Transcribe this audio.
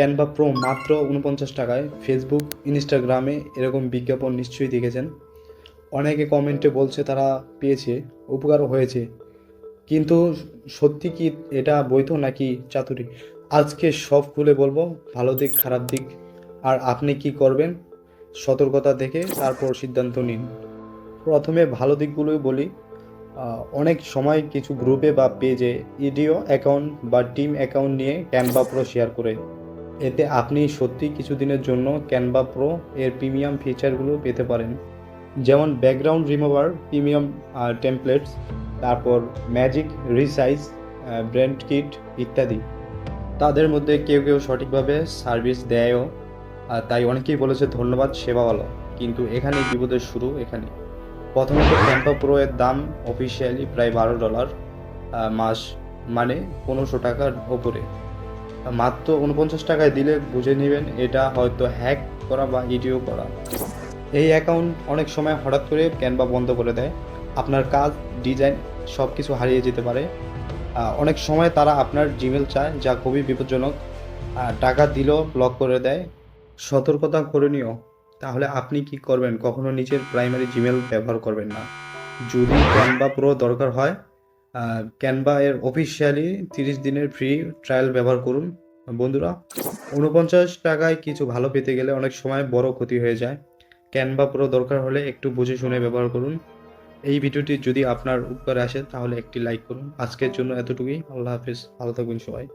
Canva pro মাত্র উনপঞ্চাশ টাকায় ফেসবুক, ইনস্টাগ্রামে এরকম বিজ্ঞাপন নিশ্চয়ই দেখেছেন। অনেকে কমেন্টে বলছে তারা পেয়েছে, উপকারও হয়েছে। কিন্তু সত্যি কি এটা বৈধ নাকি চাতুরি? আজকে সব খুলে বলব, ভালো দিক, খারাপ দিক। আর আপনি কি করবেন? সতর্কতা দেখে তারপর সিদ্ধান্ত নিন। প্রথমে ভালো দিকগুলোই বলি। অনেক সময় কিছু গ্রুপে বা পেজে ইডিও অ্যাকাউন্ট বা টিম অ্যাকাউন্ট নিয়ে ক্যানভা প্রো শেয়ার করে। এতে আপনি সত্যি কিছুদিনের জন্য ক্যানভা প্রো এর প্রিমিয়াম ফিচারগুলো পেতে পারেন। যেমন ব্যাকগ্রাউন্ড রিমুভার, প্রিমিয়াম টেমপ্লেটস, তারপর ম্যাজিক, রিসাইজ ব্র্যান্ড কিট ইত্যাদি। তাদের মধ্যে কেউ কেউ সঠিকভাবে সার্ভিস দেয়ও, আর তাই অনেকেই বলেছে ধন্যবাদ, সেবা ভালো। কিন্তু এখানে বিপদের শুরু এখানে। প্রথমত ক্যাম্পা প্রো এর দাম অফিসিয়ালি প্রায় বারো ডলার মাস মানে পনেরোশো টাকার ওপরে। মাত্র উনপঞ্চাশ টাকায় দিলে বুঝে নেবেন এটা হয়তো হ্যাক করা বা ইডিও করা। এই অ্যাকাউন্ট অনেক সময় হঠাৎ করে ক্যানভা বন্ধ করে দেয়। আপনার কাজ ডিজাইন সব কিছু হারিয়ে যেতে পারে। অনেক সময় তারা আপনার জিমেল চায়, যা খুবই বিপজ্জনক। টাকা দিলেও ব্লক করে দেয়। সতর্কতা করণীয় তাহলে আপনি কি করবেন? কখনো নিজের প্রাইমারি জিমেল ব্যবহার করবেন না। যদি ক্যানভা প্রো দরকার হয় ক্যানভা এর অফিসিয়ালি তিরিশ দিনের ফ্রি ট্রায়াল ব্যবহার করুন। বন্ধুরা উনপঞ্চাশ টাকায় কিছু ভালো পেতে গেলে অনেক সময় বড় ক্ষতি হয়ে যায়। ক্যানভা পুরো দরকার হলে একটু বুঝে শুনে ব্যবহার করুন। এই ভিডিওটি যদি আপনার উপকারে আসে, তাহলে একটি লাইক করুন। আজকের জন্য এতটুকুই। আল্লাহ হাফিজ। ভালো থাকবেন সবাই।